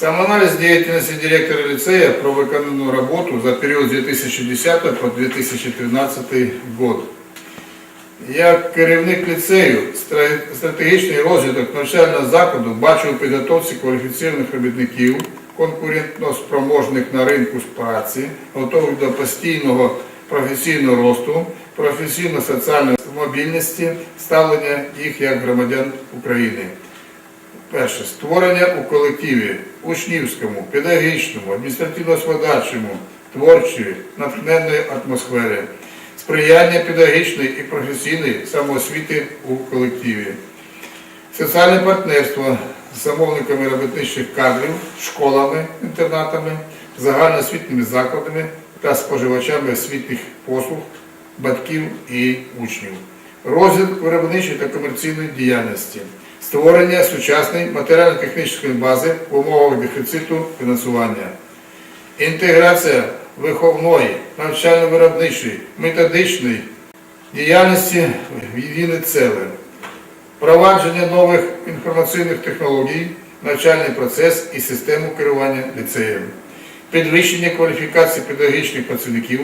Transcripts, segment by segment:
Самоанализ деятельности директора лицея про виконану роботу за період з 2010 по 2013 год. Як керівник ліцею стратегічний розвиток навчального закладу бачу у підготовці кваліфіційних робітників, конкурентно спроможних на ринку праці, готових до постійного професійного росту, професійно-соціальної мобільності, ставлення їх як громадян України. Перше. Створення у колективі учнівському, педагогічному, адміністративно-господарчому, творчої, натхненної атмосфери, сприяння педагогічної і професійної самоосвіти у колективі, соціальне партнерство з замовниками робітничих кадрів, школами, інтернатами, загальноосвітніми закладами та споживачами освітніх послуг, батьків і учнів, розвиток виробничої та комерційної діяльності, створення сучасної матеріально-технічної бази в умовах дефіциту фінансування. Інтеграція виховної, навчально-виробничої, методичної діяльності в єдине ціле. Впровадження нових інформаційних технологій, навчальний процес і систему керування ліцеєм. Підвищення кваліфікації педагогічних працівників,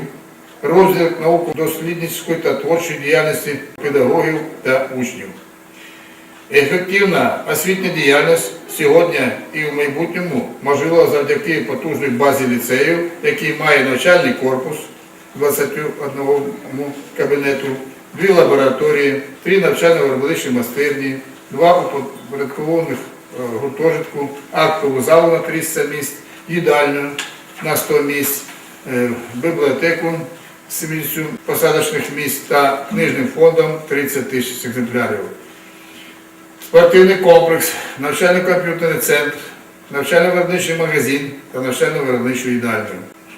розвиток науково-дослідницької та творчої діяльності педагогів та учнів. Ефективна освітня діяльність сьогодні і в майбутньому можлива завдяки потужній базі ліцею, який має навчальний корпус 21 кабінету, дві лабораторії, три навчально-виробничі майстерні, два упорядкованих е, гуртожитку, актову залу на 300 місць, їдальню на 100 місць, е, бібліотеку з 70 посадочних місць та книжним фондом 30 тисяч екземплярів спортивний комплекс, навчально-комп'ютерний центр, навчально-виробничий магазин та навчально-виробничу їдальню.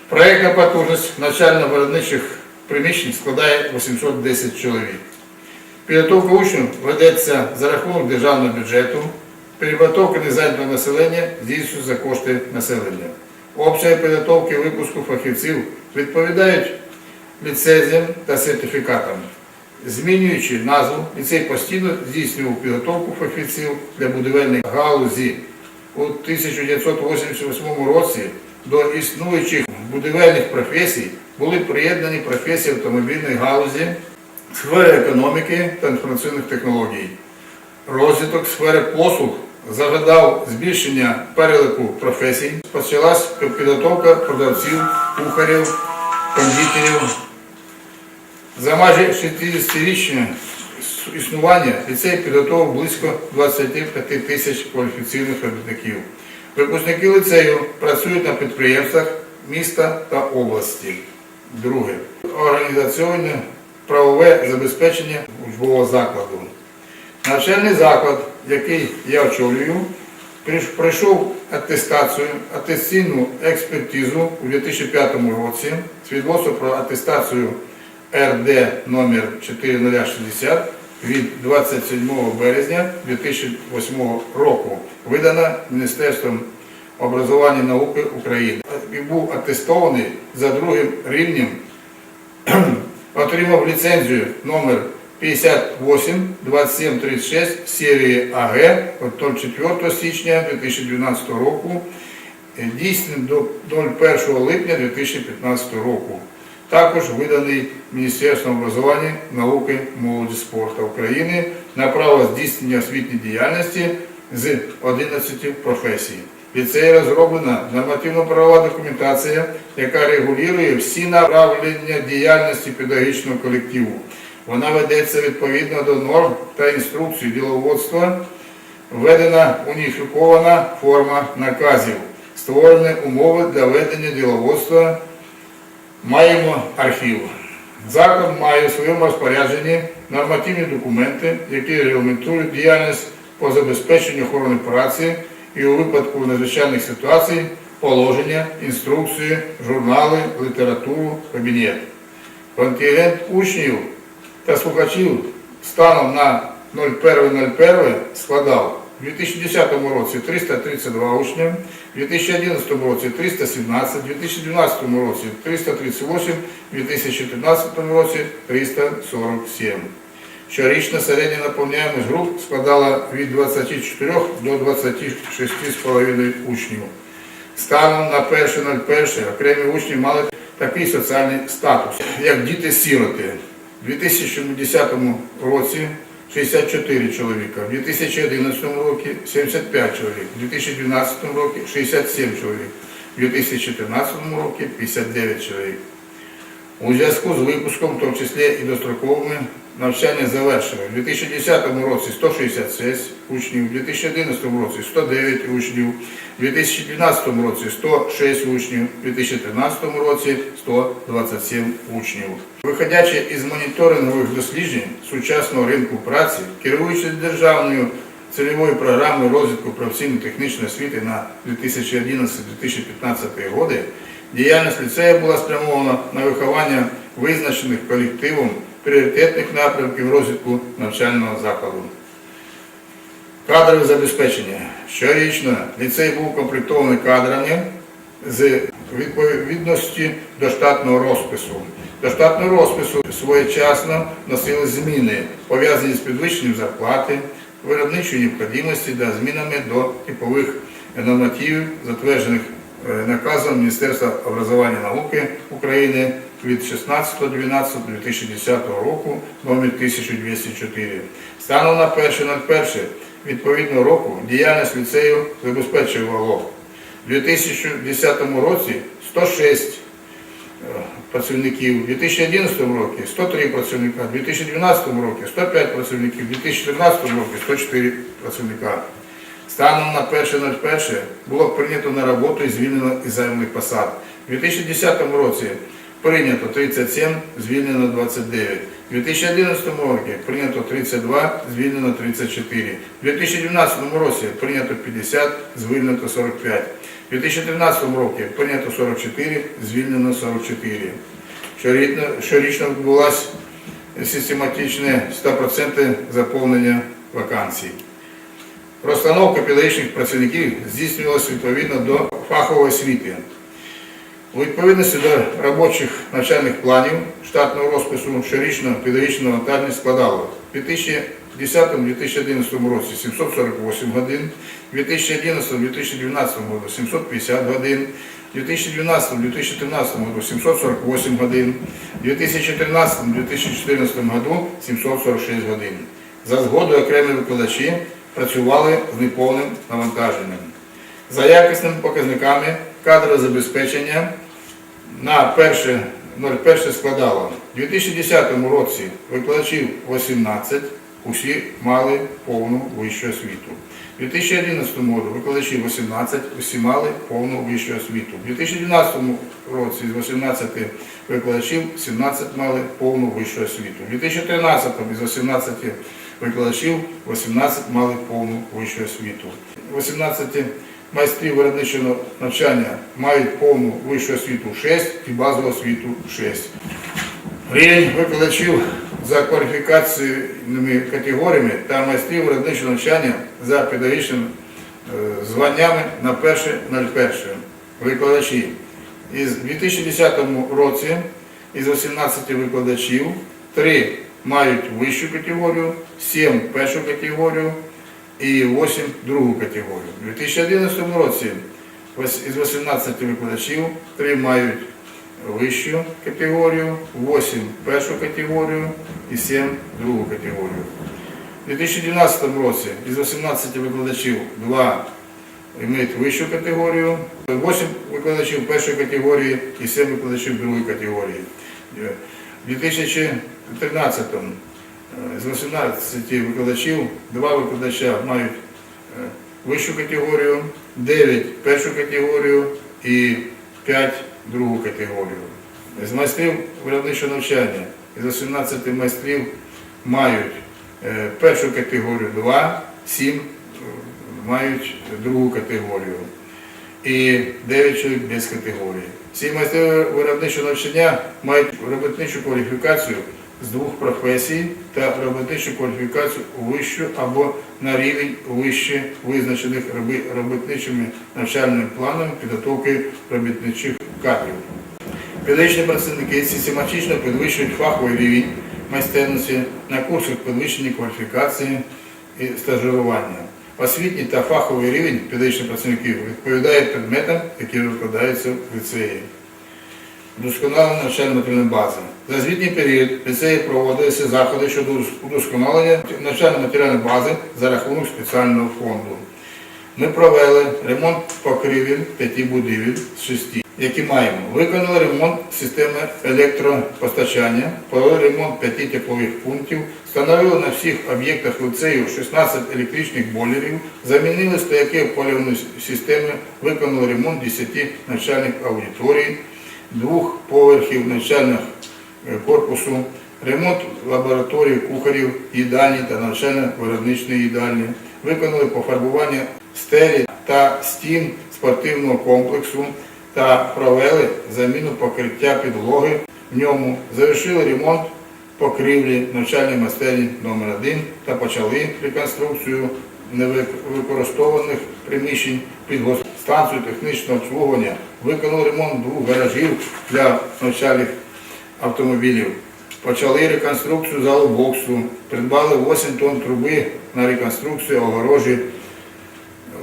Проєктна потужність навчально-виробничих приміщень складає 810 чоловік. Підготовка учнів ведеться за рахунок державного бюджету, підготовка незайнятого населення здійснюється за кошти населення. Обсяги підготовки випуску фахівців відповідають ліцензіям та сертифікатам. Змінюючи назву, ліцей постійно здійснював підготовку фахівців для будівельної галузі. У 1988 році до існуючих будівельних професій були приєднані професії автомобільної галузі, сфери економіки та інформаційних технологій. Розвиток сфери послуг загадав збільшення переліку професій. Почалась підготовка продавців, кухарів, кондитерів, за майже 60-річне існування ліцей підготував близько 25 тисяч кваліфіційних робітників. Випускники ліцею працюють на підприємствах міста та області. Друге. Організаційне правове забезпечення учбового закладу. Навчальний заклад, який я очолюю, пройшов атестацію, атестаційну експертизу у 2005 році, свідоцтво про атестацію РД номер 4060 від 27 березня 2008 року, видана Міністерством образування і науки України і був атестований за другим рівнем отримав ліцензію номер 58 2736 серії АГ від 04 січня 2012 року, дійсним до 01 липня 2015 року. Також виданий Міністерством образування, науки, молоді спорту України на право здійснення освітньої діяльності з 11 професій. Ліцеї розроблена нормативно-правова документація, яка регулює всі направлення діяльності педагогічного колективу. Вона ведеться відповідно до норм та інструкцій діловодства, введена уніфікована форма наказів, створені умови для ведення діловодства, маємо архів. Заклад має у своєму розпорядженні нормативні документи, які регламентують діяльність по забезпеченню охорони праці і у випадку надзвичайних ситуацій положення, інструкції, журнали, літературу, кабінет. Контингент учнів та слухачів станом на 01.01 складав у 2010 році 332 учня, у 2011 році 317, у 2012 році 338, у 2013 році 347. Щорічна середня наповняємость груп складала від 24 до 26,5 учнів. Станом на 1.01 окремі учні мали такий соціальний статус, як діти-сіроти. У 2010 році 64 чоловіка, в 2011 році 75 чоловік, в 2012 році 67 чоловік, в 2014 році 59 чоловік. У зв'язку з випуском, в тому числі і достроковими, навчання завершено. У 2010 році 166 учнів, у 2011 році 109 учнів, у 2012 році 106 учнів, у 2013 році 127 учнів. Виходячи із моніторингових досліджень сучасного ринку праці, керуючись державною цільовою програмою розвитку професійно-технічної освіти на 2011-2015 роки, діяльність ліцею була спрямована на виховання визначених колективом пріоритетних напрямків розвитку навчального закладу. Кадрове забезпечення. Щорічно ліцей був укомплектований кадрами з відповідності до штатного розпису. До штатного розпису своєчасно носили зміни, пов'язані з підвищенням зарплати, виробничої необхідності та змінами до типових нормативів, затверджених е, наказом Міністерства образування і науки України від 16.12.2010 року номер 1204. Станом на 1.01 відповідного року діяльність ліцею забезпечувало у 2010 році 106 працівників, у 2011 році 103 працівника, у 2012 році 105 працівників, у 2014 році 104 працівника. Станом на 1.01 було прийнято на роботу і звільнено із займаних посад. У 2010 році прийнято 37, звільнено 29. У 2011 році прийнято 32, звільнено 34. У 2012 році прийнято 50, звільнено 45. У 2013 році прийнято 44, звільнено 44. Щорічно, відбулося систематичне 100% заповнення вакансій. Розстановка педагогічних працівників здійснювалася відповідно до фахової освіти. У відповідності до робочих навчальних планів штатного розпису щорічно педагогічна навантаження складало в 2010-2011 році 748 годин, в 2011-2012 році 750 годин, в 2012-2013 році 748 годин, в 2013-2014 году 746 годин. За згодою окремі викладачі працювали з неповним навантаженням. За якісними показниками кадрове забезпечення на 1.01 складало. У 2010 році викладачів 18, усі мали повну вищу освіту. У 2011 році викладачів 18, усі мали повну вищу освіту. У 2012 році з 18 викладачів 17 мали повну вищу освіту. У 2013 із 18 викладачів 18 мали повну вищу освіту. 18 майстрів виробничого навчання мають повну вищу освіту 6 і базову освіту 6. Рівень викладачів за кваліфікаційними категоріями та майстрів виробничого навчання за педагогічними е, званнями на 1.01. Викладачі. Із 2010 році із 18 викладачів 3 мають вищу категорію, 7 першу категорію і 8 другу категорію. У 2011 році із 18 викладачів 3 мають вищу категорію, 8 першу категорію і 7 другу категорію. У 2012 році із 18 викладачів 2 мають вищу категорію, 8 викладачів першої категорії і 7 викладачів другої категорії. У 2013 е, з 18 викладачів 2 викладача мають е, вищу категорію, 9 першу категорію і 5 другу категорію. З майстрів виробничого навчання із 18 майстрів мають е, першу категорію 2, 7 мають другу категорію і 9 чоловік без категорії. Ці майстри виробничого навчання мають робітничу кваліфікацію з двох професій та робітничу кваліфікацію вищу або на рівень вище визначених робітничими навчальними планами підготовки робітничих кадрів. Педагогічні працівники систематично підвищують фаховий рівень майстерності на курсах підвищення кваліфікації і стажирування. Освітній та фаховий рівень педагогічних працівників відповідає предметам, які викладаються в ліцеї. Удосконалення навчально-матеріальної бази. За звітній період ліцеї проводилися заходи щодо удосконалення навчально-матеріальної бази за рахунок спеціального фонду. Ми провели ремонт покрівель п'яти будівель з шести, які маємо. Виконали ремонт системи електропостачання, провели ремонт п'яти теплових пунктів, встановили на всіх об'єктах ліцею 16 електричних бойлерів, замінили стояки опалювальної системи, виконали ремонт 10 навчальних аудиторій, двох поверхів навчальних е, корпусу, ремонт лабораторії кухарів, їдальні та навчально-виробничної їдальні, виконали пофарбування стелі та стін спортивного комплексу та провели заміну покриття підлоги. В ньому, завершили ремонт покрівлі навчальної майстерні номер 1 та почали реконструкцію невикористованих приміщень під станцію технічного обслуговування, виконали ремонт двох гаражів для навчальних автомобілів. Почали реконструкцію залу боксу, придбали 8 тонн труби на реконструкцію огорожі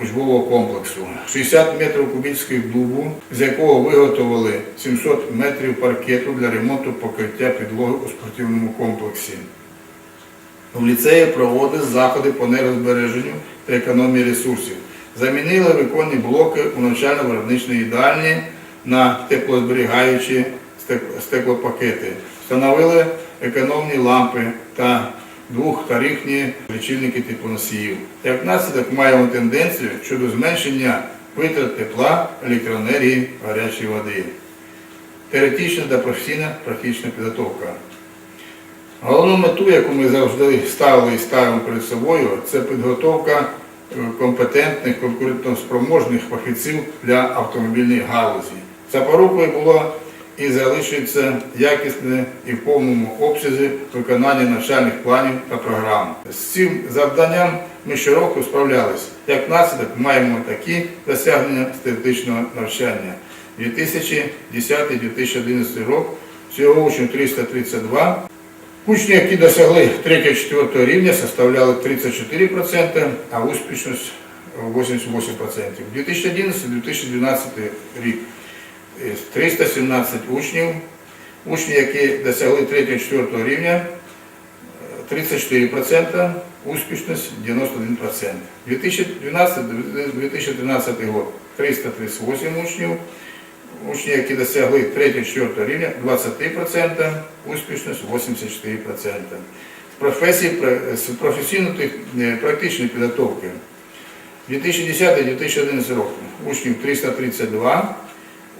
учбового комплексу, 60 метрів кубічних дубу, з якого виготовили 700 метрів паркету для ремонту покриття підлоги у спортивному комплексі. В ліцеї проводили заходи по нерозбереженню та економії ресурсів. Замінили виконні блоки у навчально-виробничній їдальні на теплозберігаючі стеклопакети. Встановили економні лампи та двохтарифні лічильники теплоносіїв. Як наслідок маємо тенденцію щодо зменшення витрат тепла, електроенергії, гарячої води. Теоретична та професійна практична підготовка. Головну мету, яку ми завжди ставили і ставимо перед собою, це підготовка компетентних, конкурентоспроможних фахівців для автомобільної галузі. Запорукою було і залишується якісне і в повному обсязі виконання навчальних планів та програм. З цим завданням ми щороку справлялися. Як наслідок маємо такі досягнення з теоретичного навчання. 2010-2011 рік всього учнів 332, Учні, які досягли 3-4 рівня, составляли 34%, а успішність 88%. 2011-2012 рік е, 317 учнів, учні, які досягли 3-4 рівня, е, 34%, успішність 91%. 2012-2013 рік 338 учнів, Учні, які досягли 3-4 рівня, 23%, успішність 84%. З професії, з професійної е, підготовки 2010-2011 року учнів 332,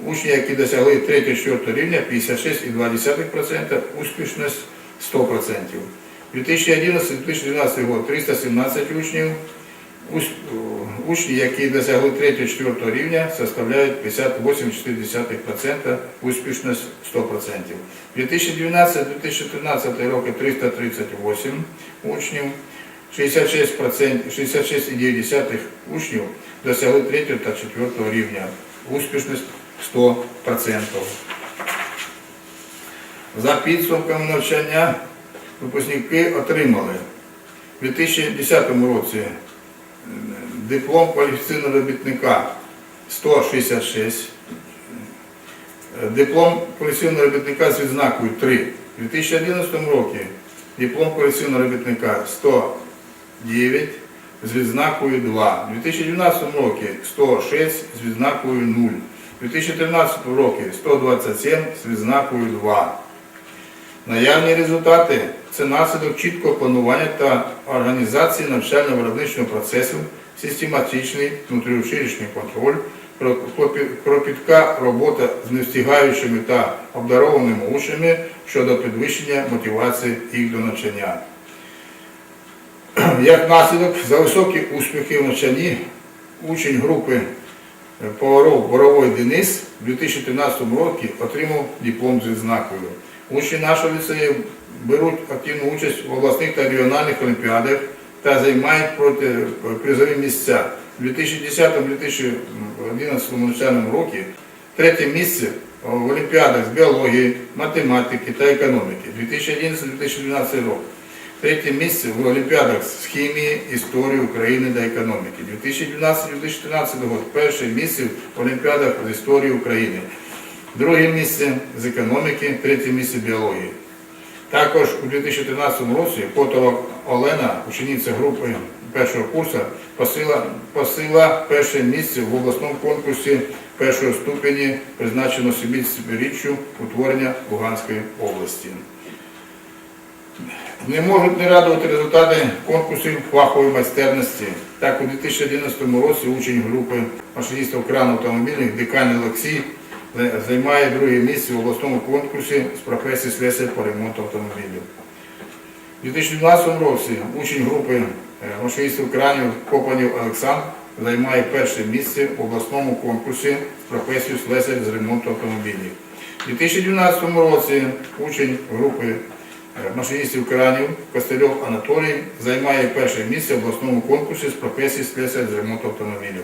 учні, які досягли 3-4 рівня, 56,2%, успішність 100%. 2011-2012 рік 317 учнів, Уч- Учні, які досягли 3-4 рівня, составляють 58,4%, успішність 100%. 2012-2013 роки 338 учнів, 66%, 66,9 учнів досягли 3 та 4 рівня, успішність 100%. За підсумками навчання випускники отримали у 2010 році диплом кваліфіційного робітника 166, диплом кваліфіційного робітника з відзнакою 3. У 2011 році диплом кваліфіційного робітника 109 з відзнакою 2. У 2012 році 106 з відзнакою 0. У 2013 році 127 з відзнакою 2. Наявні результати це наслідок чіткого планування та організації навчально-виробничого процесу, систематичний внутрішній контроль, кропі- кропітка робота з невстигаючими та обдарованими учнями щодо підвищення мотивації їх до навчання. Як наслідок, за високі успіхи в навчанні учень групи Поваров Боровой Денис у 2013 році отримав диплом з відзнакою. Учні нашого ліцею беруть активну участь в обласних та регіональних олімпіадах та займають проти призові місця. У 2010-2011 навчальному році третє місце в олімпіадах з біології, математики та економіки 2011-2012 рок. Третє місце в олімпіадах з хімії, історії України та економіки. 2012-2013 рок. Перше місце в олімпіадах з історії України. Друге місце з економіки, третє місце біології. Також у 2013 році Котова Олена, учениця групи першого курсу, посила, посила перше місце в обласному конкурсі першого ступені, призначено собі річчю утворення Луганської області. Не можуть не радувати результати конкурсів фахової майстерності. Так, у 2011 році учень групи машиністів крану автомобільних Декан Олексій займає друге місце в обласному конкурсі з професії слесаря по ремонту автомобілів. У 2012 році учень групи е, машиністів кранів Копанів Олександр займає перше місце в обласному конкурсі з професією слесар з ремонту автомобілів. У 2012 році учень групи е, машиністів кранів Костельов Анатолій займає перше місце в обласному конкурсі з професії слесар з ремонту автомобілів.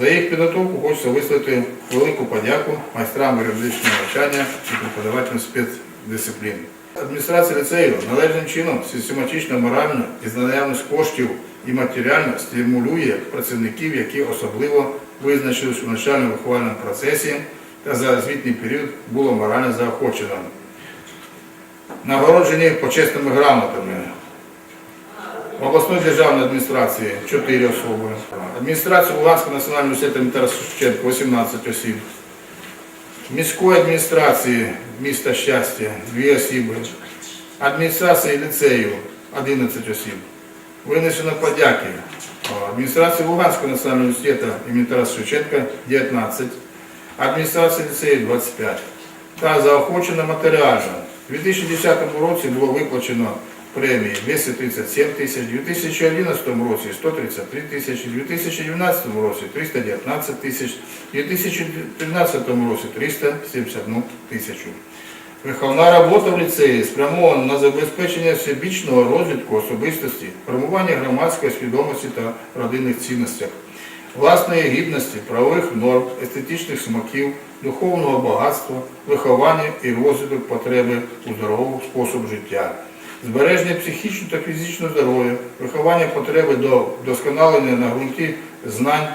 За їх підготовку хочеться висловити велику подяку майстрам юридичного навчання і преподавателям спецдисциплін. Адміністрація ліцею належним чином систематично, морально і з наявність коштів і матеріально стимулює працівників, які особливо визначились у навчально-виховальному процесі та за звітний період було морально заохочено. Нагороджені почесними грамотами в обласної державної адміністрації 4 особи. Адміністрація Луганського національного університету Тараса Шевченка 18 осіб. Міської адміністрації міста Щастя 2 особи. Адміністрації ліцею 11 осіб. Винесено подяки. Адміністрації Луганського національного університету імені Тараса Шевченка 19. Адміністрації ліцею 25. Та заохочено матеріально. У 2010 році було виплачено премії 237 тисяч, у 2011 році 133 тисячі, у 2012 році 319 тисяч, у 2013 році 371 тисячу. Виховна робота в ліцеї спрямована на забезпечення всебічного розвитку особистості, формування громадської свідомості та родинних цінностях, власної гідності, правових норм, естетичних смаків, духовного багатства, виховання і розвиток потреби у здоровому способу життя збереження психічного та фізичного здоров'я, виховання потреби до вдосконалення на ґрунті знань,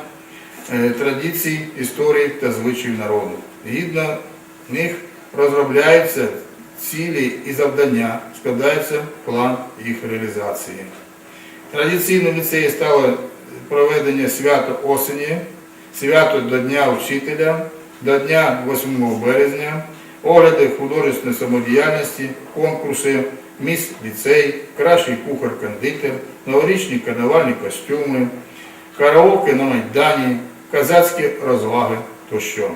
е, традицій, історії та звичаїв народу. Згідно них розробляються цілі і завдання, складається план їх реалізації. Традиційним ліцеї стало проведення свято осені, свято до Дня Вчителя, до Дня 8 березня, огляди художественної самодіяльності, конкурси, міст ліцей, кращий кухар-кондитер, новорічні карнавальні костюми, караоке на Майдані, казацькі розваги тощо.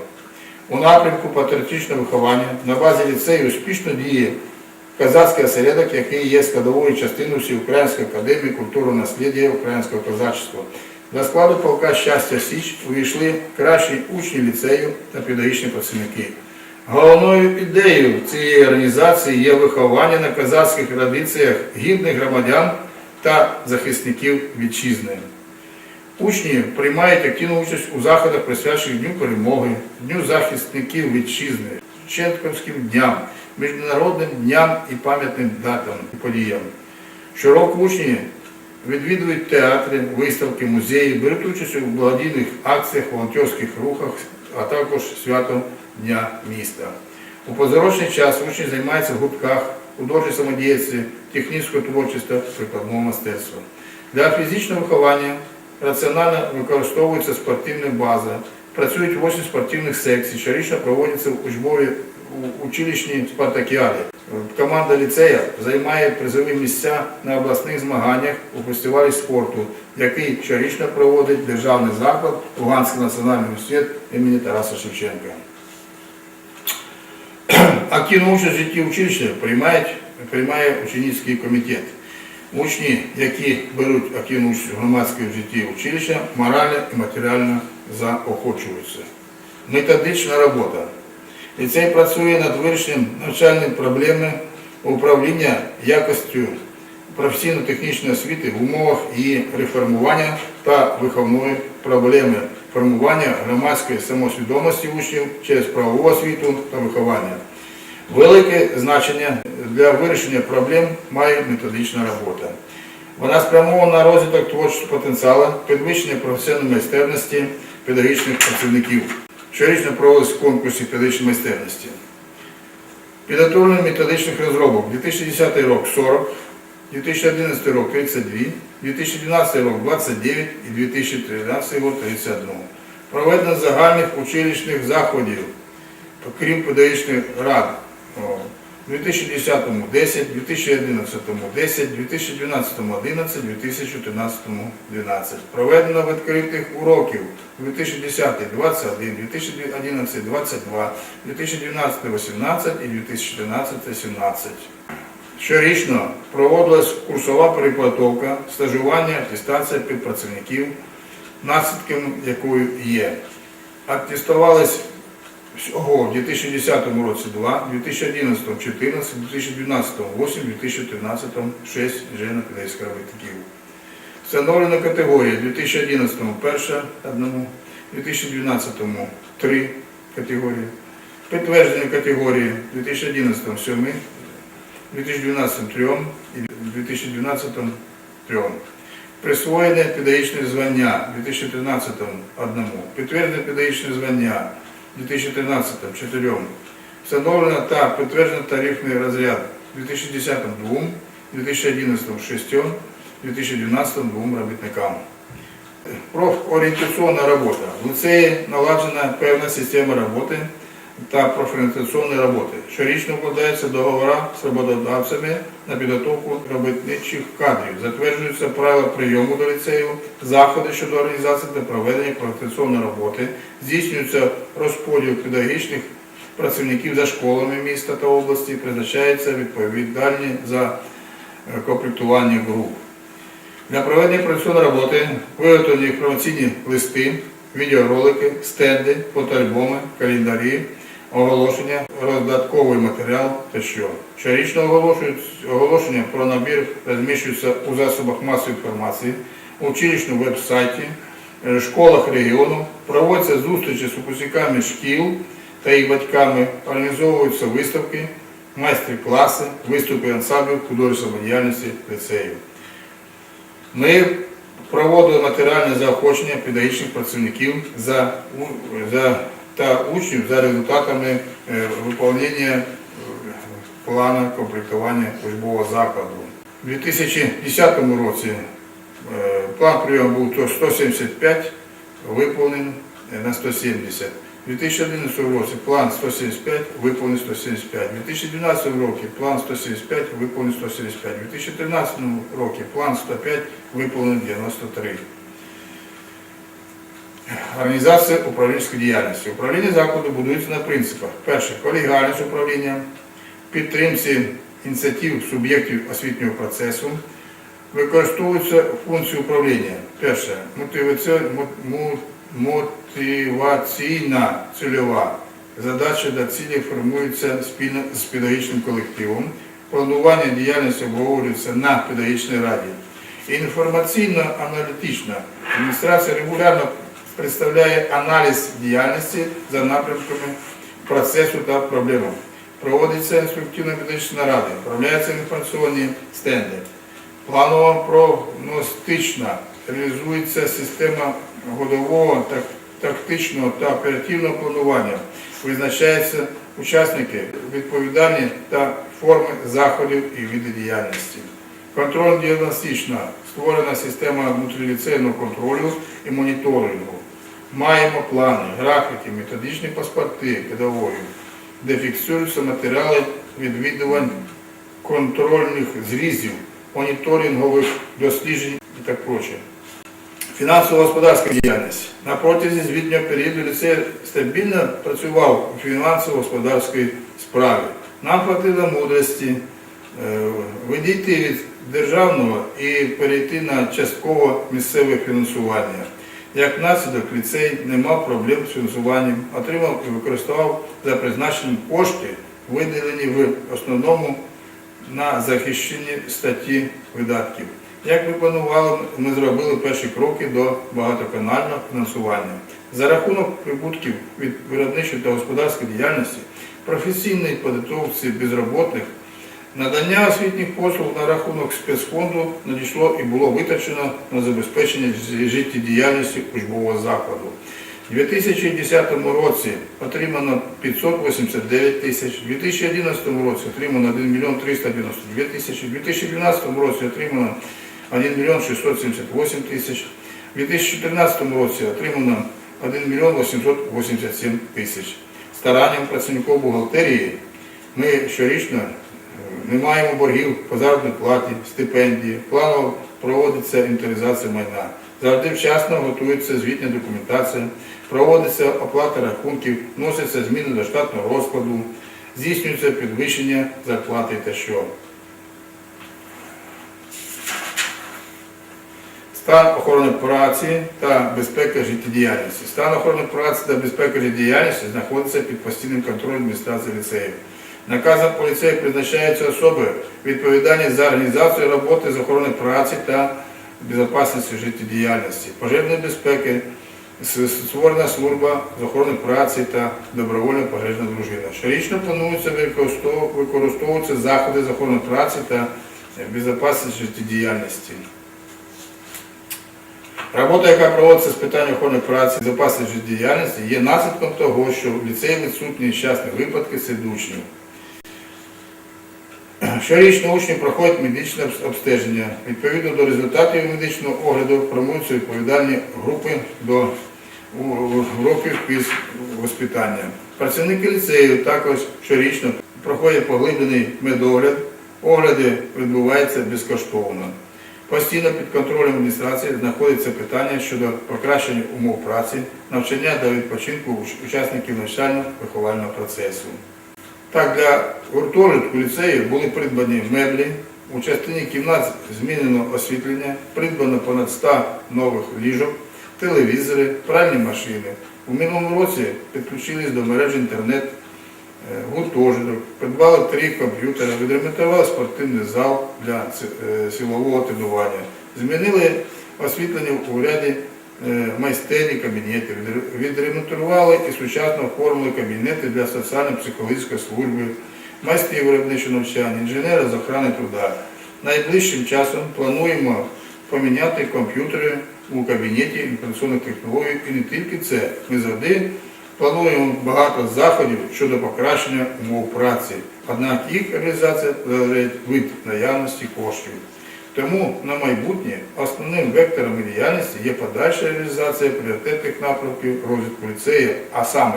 У напрямку патріотичного виховання на базі ліцею успішно діє казацький осередок, який є складовою частиною Всеукраїнської академії культурного наслідя українського козачества. До складу полка щастя Січ увійшли кращі учні ліцею та педагогічні працівники. Головною ідеєю цієї організації є виховання на казацьких традиціях гідних громадян та захисників вітчизни. Учні приймають активну участь у заходах, присвячених Дню перемоги, Дню захисників вітчизни, Ченковським дням, міжнародним дням і пам'ятним датам і подіям. Щороку учні відвідують театри, виставки, музеї, беруть участь у благодійних акціях, волонтерських рухах, а також святом Дня міста. У позорочний час учні займаються в гуртках, художній самодіяльності, технічного творчості, прикладного мистецтва. Для фізичного виховання раціонально використовується спортивна база, працюють 8 спортивних секцій, щорічно проводяться учбові училищні спартакіади. Команда ліцея займає призові місця на обласних змаганнях у фестивалі спорту, який щорічно проводить державний заклад Луганський національний університет імені Тараса Шевченка. Активну участь в житті училища приймає учнівський комітет. Учні, які беруть активну участь у громадському житті училища, морально і матеріально заохочуються. Методична робота. Ліцей працює над вирішенням навчальної проблеми управління якостю професійно-технічної освіти в умовах її реформування та виховної проблеми формування громадської самосвідомості учнів через правову освіту та виховання. Велике значення для вирішення проблем має методична робота. Вона спрямована на розвиток творчого потенціалу, підвищення професійної майстерності педагогічних працівників. Щорічно проводиться конкурси педагогічної майстерності. Підготовлення методичних розробок 2010 рік 40, 2011 рік 32, 2012 рік 29 і 2013 рік 31. Проведено загальних училищних заходів, крім педагогічних рад. О, У 2010 10, 2011 10, 2012 11, 2013 12. Проведено відкритих уроків 2010 21, 2011 22, 2012 18 і 2014 17. Щорічно проводилась курсова переподготовка, стажування, атестація підпрацівників, наслідком якої є. Атестувались всього в 2010 році 2, 2011 14, 2012 8, 2013 6 інженерно-педагогічних робітників. Встановлена категорія 2011 перша одному, 2012 три категорії. Підтвердження категорії 2011 7, 2012 3 і 2012 3. Присвоєне педагогічне звання 2013 одному. Підтверджене педагогічне звання 2013 4. Встановлено та підтверджено тарифний розряд 2010 2, 2011 6, 2012 2 робітникам. Профорієнтаційна робота. В ліцеї наладжена певна система роботи та профорієнтаційної роботи. Щорічно укладаються договори з роботодавцями на підготовку робітничих кадрів. Затверджуються правила прийому до ліцею, заходи щодо організації та проведення профорієнтаційної роботи, здійснюється розподіл педагогічних працівників за школами міста та області, призначаються відповідальні за е, комплектування груп. Для проведення професійної роботи виготовлені інформаційні листи, відеоролики, стенди, фотоальбоми, календарі, оголошення, роздатковий матеріал тощо. Щорічно оголошують оголошення про набір розміщуються у засобах масової інформації, у училищному веб-сайті, е, школах регіону, проводяться зустрічі з випускниками шкіл та їх батьками, організовуються виставки, майстер-класи, виступи ансамблів художньої діяльності ліцею. Ми проводили матеріальне заохочення педагогічних працівників за, за, та учнів за результатами е, виконання е, плану комплектування учбового закладу. У 2010 році е, план прийому був 175, виповнений на 170. У 2011 році план 175, виповнений 175. У 2012 році план 175, виповнений 175. У 2013 році план 105, виповнений 93. Організація управлінської діяльності. Управління закладу будується на принципах. Перше, колегіальність управління, підтримці ініціатив суб'єктів освітнього процесу, використовуються функції управління. Перше, мотиваційна цільова задача та цілі формуються спільно з педагогічним колективом. Планування діяльності обговорюється на педагогічній раді. Інформаційно-аналітична адміністрація регулярно представляє аналіз діяльності за напрямками процесу та проблемами. Проводиться інструктивно-педагогічна рада, управляються інформаційні стенди. Планово-прогностична реалізується система годового тактичного та оперативного планування. Визначаються учасники, відповідальні та форми заходів і види діяльності. Контрольно-діагностична створена система внутріліцейного контролю і моніторингу. Маємо плани, графіки, методичні паспорти педагогів, де фіксуються матеріали відвідувань контрольних зрізів, моніторингових досліджень і так проче. Фінансово-господарська діяльність. На протязі звітнього періоду ліцей стабільно працював у фінансово-господарській справі. Нам хватило мудрості е, відійти від державного і перейти на частково місцеве фінансування. Як наслідок, ліцей не мав проблем з фінансуванням, отримав і використовував за призначенням кошти, виділені в основному на захищені статті видатків. Як ви планували, ми зробили перші кроки до багатоканального фінансування. За рахунок прибутків від виробничої та господарської діяльності, професійної підготовці безробітних, надання освітніх послуг на рахунок спецфонду надійшло і було витрачено на забезпечення життєдіяльності учбового закладу. У 2010 році отримано 589 тисяч, у 2011 році отримано 1 мільйон 392 тисячі, у 2012 році отримано 1 мільйон 678 тисяч, у 2014 році отримано 1 мільйон 887 тисяч. Старанням працівників бухгалтерії ми щорічно не маємо боргів по заробітній платі, стипендії, планово проводиться інвентаризація майна. Завжди вчасно готується звітня документація, проводиться оплата рахунків, вносяться зміни до штатного розкладу, здійснюється підвищення зарплати та що. Стан охорони праці та безпеки життєдіяльності. Стан охорони праці та безпеки життєдіяльності знаходиться під постійним контролем адміністрації ліцею. Наказом поліцею призначаються особи, відповідальні за організацію роботи з охорони праці та безпечності життєдіяльності, пожежної безпеки, створена служба з охорони праці та добровольна пожежна дружина. Щорічно плануються використов- використовуються заходи з охорони праці та безпечності життєдіяльності. Робота, яка проводиться з питань охорони праці безпечності діяльності, є наслідком того, що в ліцеї відсутні нещасні випадки серед учнів. Щорічно учні проходять медичне обстеження. Відповідно до результатів медичного огляду формуються відповідальні групи до у- у- групи воспитання. Працівники ліцею також щорічно проходять поглиблений медогляд. Огляди відбуваються безкоштовно. Постійно під контролем адміністрації знаходиться питання щодо покращення умов праці, навчання та відпочинку учасників навчально-виховального процесу. Так, для гуртожитку ліцею були придбані меблі, у частині кімнат змінено освітлення, придбано понад 100 нових ліжок, телевізори, пральні машини. У минулому році підключились до мережі інтернет е, гуртожиток, придбали три комп'ютери, відремонтували спортивний зал для е, силового тренування, змінили освітлення у ряді майстерні кабінетів, відремонтували і сучасно оформили кабінети для соціально-психологічної служби, майстрів виробничого навчання, інженера з охорони труда. Найближчим часом плануємо поміняти комп'ютери у кабінеті інформаційних технологій і не тільки це. Ми завжди плануємо багато заходів щодо покращення умов праці. Однак їх реалізація залежить від наявності коштів. Тому на майбутнє основним вектором діяльності є подальша реалізація пріоритетних напрямків розвитку ліцею, а саме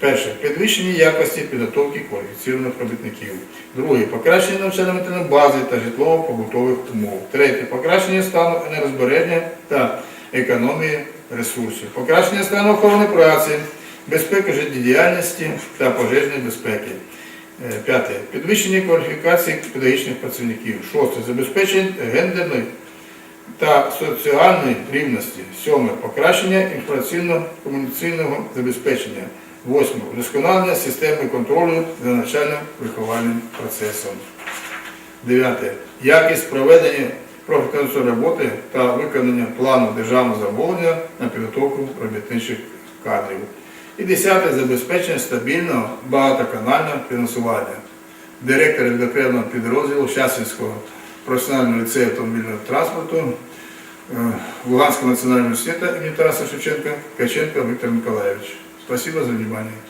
Перше підвищення якості підготовки кваліфіційних робітників. Друге покращення навчально-матеріальної бази та житлово-побутових умов. Третє покращення стану енергозбереження та економії ресурсів. Покращення стану охорони праці, безпеки життєдіяльності та пожежної безпеки. Е, П'яте підвищення кваліфікації педагогічних працівників. Шосте забезпечення гендерної та соціальної рівності. Сьоме покращення інформаційно-комунікаційного забезпечення. Восьме вдосконалення системи контролю за навчально-виховальним процесом. Дев'яте якість проведення профінансової роботи та виконання плану державного замовлення на підготовку робітничих кадрів. І десяте забезпечення стабільного багатоканального фінансування. Директор відокремленого підрозділу Щасівського професіонального ліцею автомобільного транспорту е, Луганського національного університету Тараса Шевченка Каченко Віктор Миколаївич. Спасибо за внимание.